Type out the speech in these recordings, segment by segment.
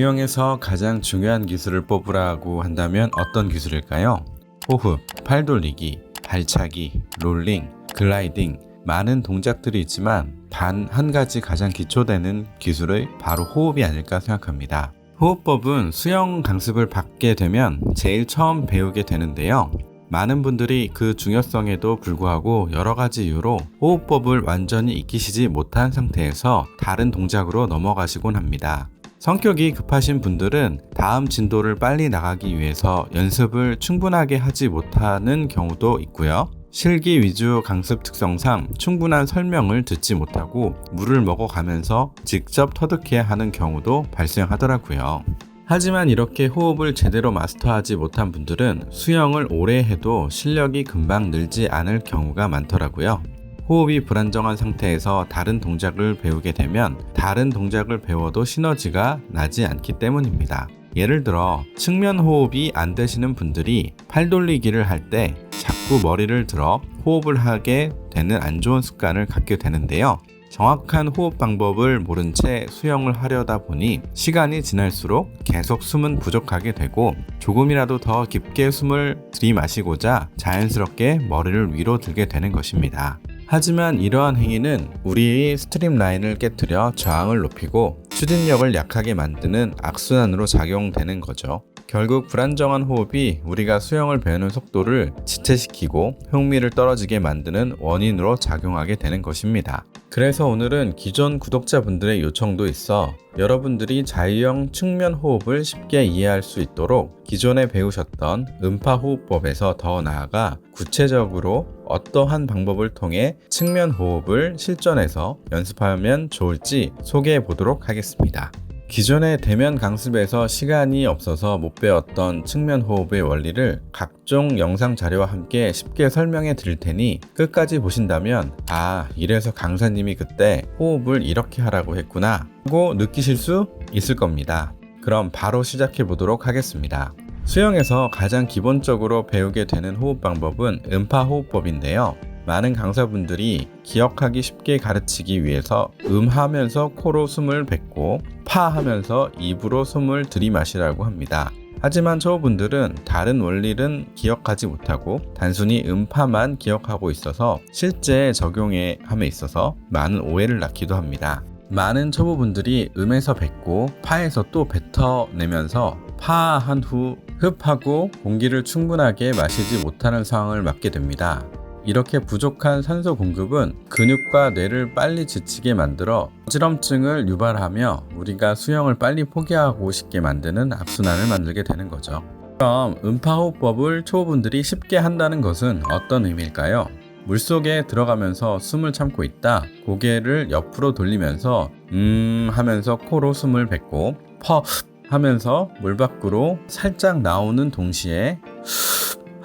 수영에서 가장 중요한 기술을 뽑으라고 한다면 어떤 기술일까요? 호흡, 팔 돌리기, 발차기, 롤링, 글라이딩 많은 동작들이 있지만 단 한 가지 가장 기초되는 기술의 바로 호흡이 아닐까 생각합니다. 호흡법은 수영 강습을 받게 되면 제일 처음 배우게 되는데요. 많은 분들이 그 중요성에도 불구하고 여러 가지 이유로 호흡법을 완전히 익히시지 못한 상태에서 다른 동작으로 넘어가시곤 합니다. 성격이 급하신 분들은 다음 진도를 빨리 나가기 위해서 연습을 충분하게 하지 못하는 경우도 있고요. 실기 위주 강습 특성상 충분한 설명을 듣지 못하고 물을 먹어가면서 직접 터득해야 하는 경우도 발생하더라고요. 하지만 이렇게 호흡을 제대로 마스터하지 못한 분들은 수영을 오래 해도 실력이 금방 늘지 않을 경우가 많더라고요. 호흡이 불안정한 상태에서 다른 동작을 배우게 되면 다른 동작을 배워도 시너지가 나지 않기 때문입니다. 예를 들어 측면 호흡이 안 되시는 분들이 팔 돌리기를 할 때 자꾸 머리를 들어 호흡을 하게 되는 안 좋은 습관을 갖게 되는데요. 정확한 호흡 방법을 모른 채 수영을 하려다 보니 시간이 지날수록 계속 숨은 부족하게 되고 조금이라도 더 깊게 숨을 들이마시고자 자연스럽게 머리를 위로 들게 되는 것입니다. 하지만 이러한 행위는 우리의 스트림 라인을 깨뜨려 저항을 높이고 추진력을 약하게 만드는 악순환으로 작용되는 거죠. 결국 불안정한 호흡이 우리가 수영을 배우는 속도를 지체시키고 흥미를 떨어지게 만드는 원인으로 작용하게 되는 것입니다. 그래서 오늘은 기존 구독자분들의 요청도 있어 여러분들이 자유형 측면 호흡을 쉽게 이해할 수 있도록 기존에 배우셨던 음파 호흡법에서 더 나아가 구체적으로 어떠한 방법을 통해 측면 호흡을 실전에서 연습하면 좋을지 소개해 보도록 하겠습니다. 기존의 대면 강습에서 시간이 없어서 못 배웠던 측면 호흡의 원리를 각종 영상 자료와 함께 쉽게 설명해 드릴 테니 끝까지 보신다면 아, 이래서 강사님이 그때 호흡을 이렇게 하라고 했구나 하고 느끼실 수 있을 겁니다. 그럼 바로 시작해 보도록 하겠습니다. 수영에서 가장 기본적으로 배우게 되는 호흡 방법은 음파 호흡법인데요. 많은 강사분들이 기억하기 쉽게 가르치기 위해서 음 하면서 코로 숨을 뱉고 파 하면서 입으로 숨을 들이마시라고 합니다. 하지만 초보분들은 다른 원리는 기억하지 못하고 단순히 음파만 기억하고 있어서 실제 적용에 함에 있어서 많은 오해를 낳기도 합니다. 많은 초보분들이 음에서 뱉고 파에서 또 뱉어내면서 파한 후 흡하고 공기를 충분하게 마시지 못하는 상황을 맞게 됩니다. 이렇게 부족한 산소 공급은 근육과 뇌를 빨리 지치게 만들어 어지럼증을 유발하며 우리가 수영을 빨리 포기하고 싶게 만드는 악순환을 만들게 되는 거죠. 그럼 음파호흡법을 초보분들이 쉽게 한다는 것은 어떤 의미일까요? 물속에 들어가면서 숨을 참고 있다. 고개를 옆으로 돌리면서 음 하면서 코로 숨을 뱉고 퍼 하면서 물 밖으로 살짝 나오는 동시에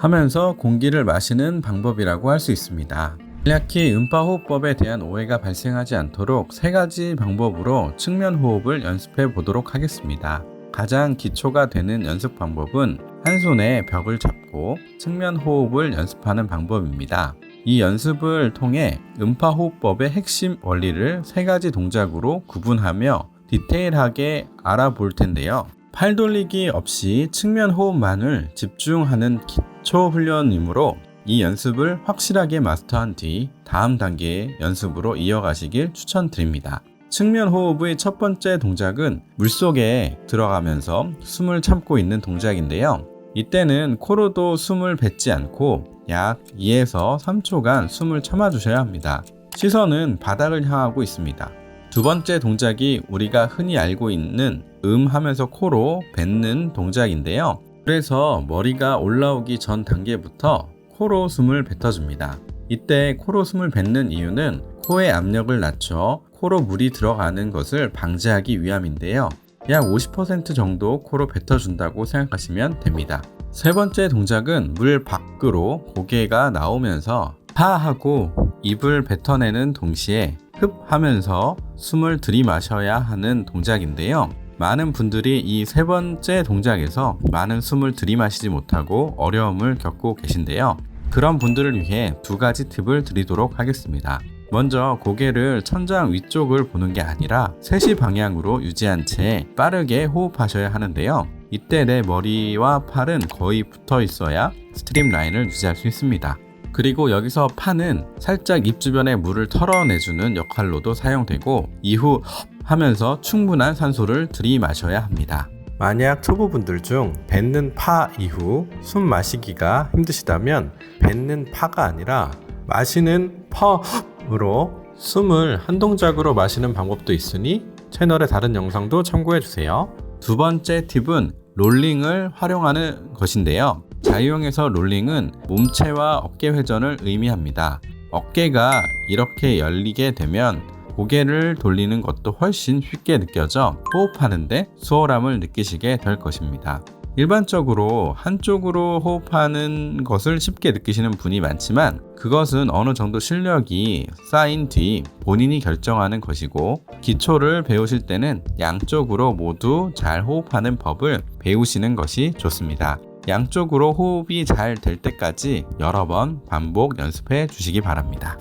하면서 공기를 마시는 방법이라고 할 수 있습니다. 간략히 음파호흡법에 대한 오해가 발생하지 않도록 세 가지 방법으로 측면 호흡을 연습해 보도록 하겠습니다. 가장 기초가 되는 연습 방법은 한 손에 벽을 잡고 측면 호흡을 연습하는 방법입니다. 이 연습을 통해 음파호흡법의 핵심 원리를 세 가지 동작으로 구분하며 디테일하게 알아볼 텐데요. 팔 돌리기 없이 측면 호흡만을 집중하는 기초 훈련이므로 이 연습을 확실하게 마스터한 뒤 다음 단계의 연습으로 이어가시길 추천드립니다. 측면 호흡의 첫 번째 동작은 물속에 들어가면서 숨을 참고 있는 동작인데요. 이때는 코로도 숨을 뱉지 않고 약 2에서 3초간 숨을 참아주셔야 합니다. 시선은 바닥을 향하고 있습니다. 두 번째 동작이 우리가 흔히 알고 있는 음 하면서 코로 뱉는 동작인데요. 그래서 머리가 올라오기 전 단계부터 코로 숨을 뱉어줍니다. 이때 코로 숨을 뱉는 이유는 코의 압력을 낮춰 코로 물이 들어가는 것을 방지하기 위함인데요. 약 50% 정도 코로 뱉어준다고 생각하시면 됩니다. 세 번째 동작은 물 밖으로 고개가 나오면서 파 하고 입을 뱉어내는 동시에 흡 하면서 숨을 들이마셔야 하는 동작인데요. 많은 분들이 이 세 번째 동작에서 많은 숨을 들이마시지 못하고 어려움을 겪고 계신데요. 그런 분들을 위해 두 가지 팁을 드리도록 하겠습니다. 먼저 고개를 천장 위쪽을 보는 게 아니라 세시 방향으로 유지한 채 빠르게 호흡하셔야 하는데요. 이때 내 머리와 팔은 거의 붙어 있어야 스트림 라인을 유지할 수 있습니다. 그리고 여기서 판은 살짝 입 주변에 물을 털어내주는 역할로도 사용되고 이후 하면서 충분한 산소를 들이마셔야 합니다. 만약 초보분들 중 뱉는 파 이후 숨 마시기가 힘드시다면 뱉는 파가 아니라 마시는 퍼으로 숨을 한 동작으로 마시는 방법도 있으니 채널의 다른 영상도 참고해 주세요. 두 번째 팁은 롤링을 활용하는 것인데요. 자유형에서 롤링은 몸체와 어깨 회전을 의미합니다. 어깨가 이렇게 열리게 되면 고개를 돌리는 것도 훨씬 쉽게 느껴져 호흡하는데 수월함을 느끼시게 될 것입니다. 일반적으로 한쪽으로 호흡하는 것을 쉽게 느끼시는 분이 많지만 그것은 어느 정도 실력이 쌓인 뒤 본인이 결정하는 것이고 기초를 배우실 때는 양쪽으로 모두 잘 호흡하는 법을 배우시는 것이 좋습니다. 양쪽으로 호흡이 잘 될 때까지 여러 번 반복 연습해 주시기 바랍니다.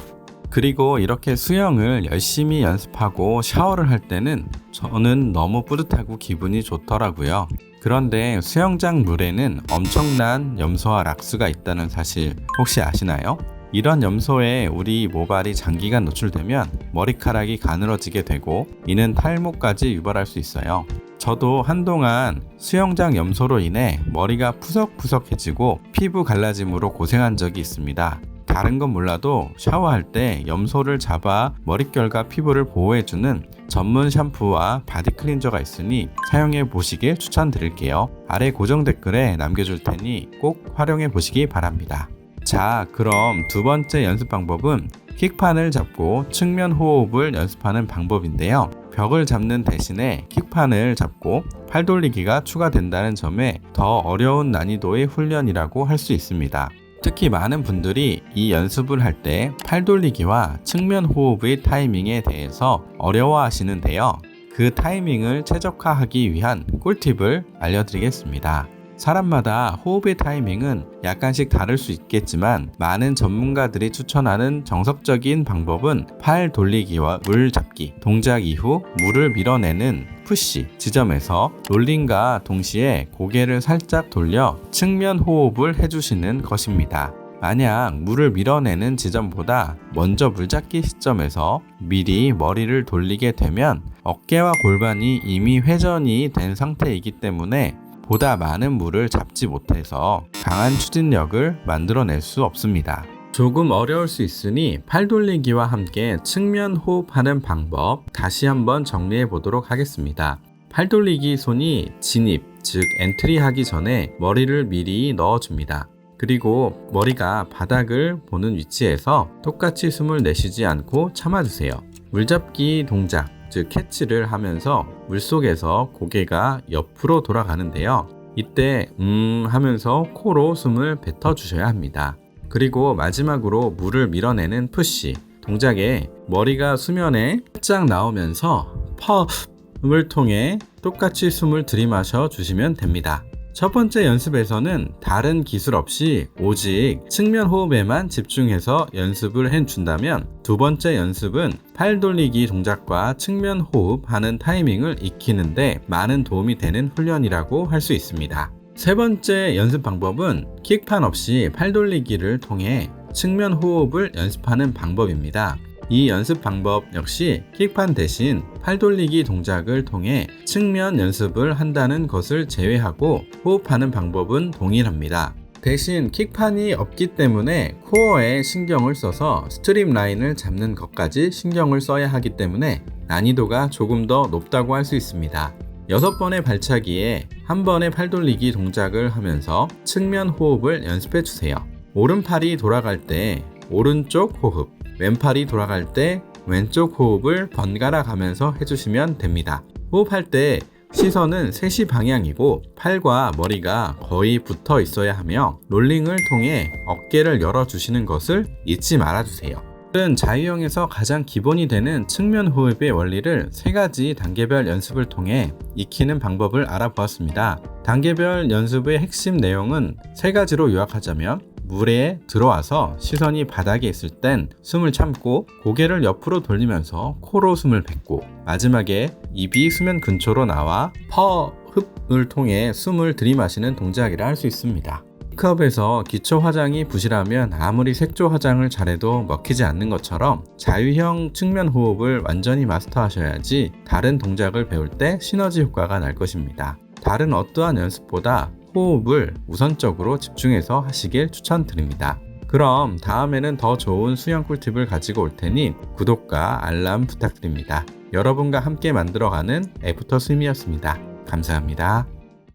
그리고 이렇게 수영을 열심히 연습하고 샤워를 할 때는 저는 너무 뿌듯하고 기분이 좋더라고요. 그런데 수영장 물에는 엄청난 염소와 락스가 있다는 사실 혹시 아시나요? 이런 염소에 우리 모발이 장기간 노출되면 머리카락이 가늘어지게 되고 이는 탈모까지 유발할 수 있어요. 저도 한동안 수영장 염소로 인해 머리가 푸석푸석해지고 피부 갈라짐으로 고생한 적이 있습니다. 다른 건 몰라도 샤워할 때 염소를 잡아 머릿결과 피부를 보호해주는 전문 샴푸와 바디 클린저가 있으니 사용해 보시길 추천드릴게요. 아래 고정 댓글에 남겨줄 테니 꼭 활용해 보시기 바랍니다. 자, 그럼 두 번째 연습 방법은 킥판을 잡고 측면 호흡을 연습하는 방법인데요. 벽을 잡는 대신에 킥판을 잡고 팔 돌리기가 추가된다는 점에 더 어려운 난이도의 훈련이라고 할 수 있습니다. 특히 많은 분들이 이 연습을 할 때 팔 돌리기와 측면 호흡의 타이밍에 대해서 어려워하시는데요. 그 타이밍을 최적화하기 위한 꿀팁을 알려드리겠습니다. 사람마다 호흡의 타이밍은 약간씩 다를 수 있겠지만 많은 전문가들이 추천하는 정석적인 방법은 팔 돌리기와 물 잡기, 동작 이후 물을 밀어내는 푸시 지점에서 롤링과 동시에 고개를 살짝 돌려 측면 호흡을 해주시는 것입니다. 만약 물을 밀어내는 지점보다 먼저 물잡기 시점에서 미리 머리를 돌리게 되면 어깨와 골반이 이미 회전이 된 상태이기 때문에 보다 많은 물을 잡지 못해서 강한 추진력을 만들어낼 수 없습니다. 조금 어려울 수 있으니 팔 돌리기와 함께 측면 호흡하는 방법 다시 한번 정리해 보도록 하겠습니다. 팔 돌리기 손이 진입, 즉 엔트리 하기 전에 머리를 미리 넣어줍니다. 그리고 머리가 바닥을 보는 위치에서 똑같이 숨을 내쉬지 않고 참아주세요. 물잡기 동작, 즉 캐치를 하면서 물속에서 고개가 옆으로 돌아가는데요. 이때 음 하면서 코로 숨을 뱉어 주셔야 합니다. 그리고 마지막으로 물을 밀어내는 푸시 동작에 머리가 수면에 살짝 나오면서 퍼음을 통해 똑같이 숨을 들이마셔 주시면 됩니다. 첫 번째 연습에서는 다른 기술 없이 오직 측면 호흡에만 집중해서 연습을 해준다면 두 번째 연습은 팔 돌리기 동작과 측면 호흡 하는 타이밍을 익히는데 많은 도움이 되는 훈련이라고 할 수 있습니다. 세 번째 연습 방법은 킥판 없이 팔 돌리기를 통해 측면 호흡을 연습하는 방법입니다. 이 연습 방법 역시 킥판 대신 팔 돌리기 동작을 통해 측면 연습을 한다는 것을 제외하고 호흡하는 방법은 동일합니다. 대신 킥판이 없기 때문에 코어에 신경을 써서 스트림 라인을 잡는 것까지 신경을 써야 하기 때문에 난이도가 조금 더 높다고 할 수 있습니다. 여섯 번의 발차기에 한 번의 팔 돌리기 동작을 하면서 측면 호흡을 연습해 주세요. 오른팔이 돌아갈 때 오른쪽 호흡, 왼팔이 돌아갈 때 왼쪽 호흡을 번갈아 가면서 해주시면 됩니다. 호흡할 때 시선은 3시 방향이고 팔과 머리가 거의 붙어 있어야 하며 롤링을 통해 어깨를 열어주시는 것을 잊지 말아주세요. 오늘은 자유형에서 가장 기본이 되는 측면 호흡의 원리를 세 가지 단계별 연습을 통해 익히는 방법을 알아보았습니다. 단계별 연습의 핵심 내용은 세 가지로 요약하자면 물에 들어와서 시선이 바닥에 있을 땐 숨을 참고 고개를 옆으로 돌리면서 코로 숨을 뱉고 마지막에 입이 수면 근처로 나와 퍼 흡을 통해 숨을 들이마시는 동작이라 할 수 있습니다. 컵에서 기초 화장이 부실하면 아무리 색조 화장을 잘해도 먹히지 않는 것처럼 자유형 측면 호흡을 완전히 마스터하셔야지 다른 동작을 배울 때 시너지 효과가 날 것입니다. 다른 어떠한 연습보다 호흡을 우선적으로 집중해서 하시길 추천드립니다. 그럼 다음에는 더 좋은 수영 꿀팁을 가지고 올 테니 구독과 알람 부탁드립니다. 여러분과 함께 만들어가는 애프터 스임이었습니다. 감사합니다.